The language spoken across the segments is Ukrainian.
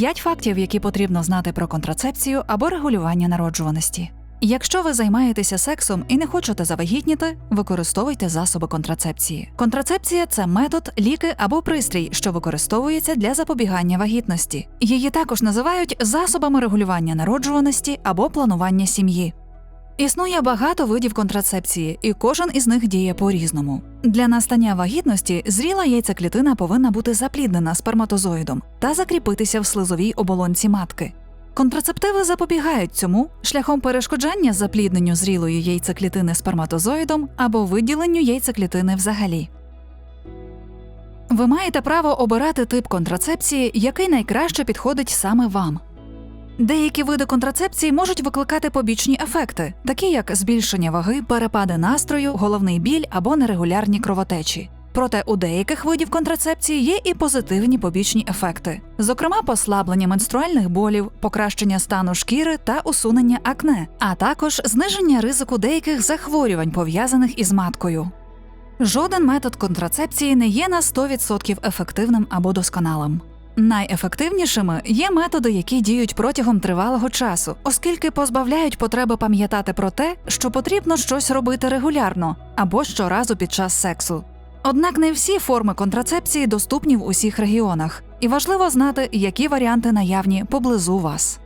П'ять фактів, які потрібно знати про контрацепцію або регулювання народжуваності. Якщо ви займаєтеся сексом і не хочете завагітніти, використовуйте засоби контрацепції. Контрацепція це метод, ліки або пристрій, що використовується для запобігання вагітності. Її також називають засобами регулювання народжуваності або планування сім'ї. Існує багато видів контрацепції, і кожен із них діє по-різному. Для настання вагітності зріла яйцеклітина повинна бути запліднена сперматозоїдом та закріпитися в слизовій оболонці матки. Контрацептиви запобігають цьому шляхом перешкоджання заплідненню зрілої яйцеклітини сперматозоїдом або виділенню яйцеклітини взагалі. Ви маєте право обирати тип контрацепції, який найкраще підходить саме вам. Деякі види контрацепції можуть викликати побічні ефекти, такі як збільшення ваги, перепади настрою, головний біль або нерегулярні кровотечі. Проте у деяких видів контрацепції є і позитивні побічні ефекти, зокрема послаблення менструальних болів, покращення стану шкіри та усунення акне, а також зниження ризику деяких захворювань, пов'язаних із маткою. Жоден метод контрацепції не є на 100% ефективним або досконалим. Найефективнішими є методи, які діють протягом тривалого часу, оскільки позбавляють потреби пам'ятати про те, що потрібно щось робити регулярно або щоразу під час сексу. Однак не всі форми контрацепції доступні в усіх регіонах, і важливо знати, які варіанти наявні поблизу вас.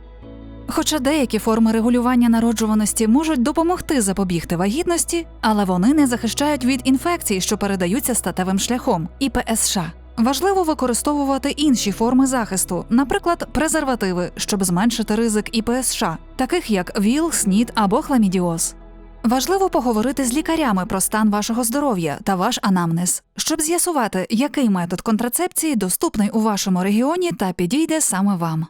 Хоча деякі форми регулювання народжуваності можуть допомогти запобігти вагітності, але вони не захищають від інфекцій, що передаються статевим шляхом, і ПСШ. Важливо використовувати інші форми захисту, наприклад, презервативи, щоб зменшити ризик ІПСШ, таких як ВІЛ, СНІД або хламідіоз. Важливо поговорити з лікарями про стан вашого здоров'я та ваш анамнез, щоб з'ясувати, який метод контрацепції доступний у вашому регіоні та підійде саме вам.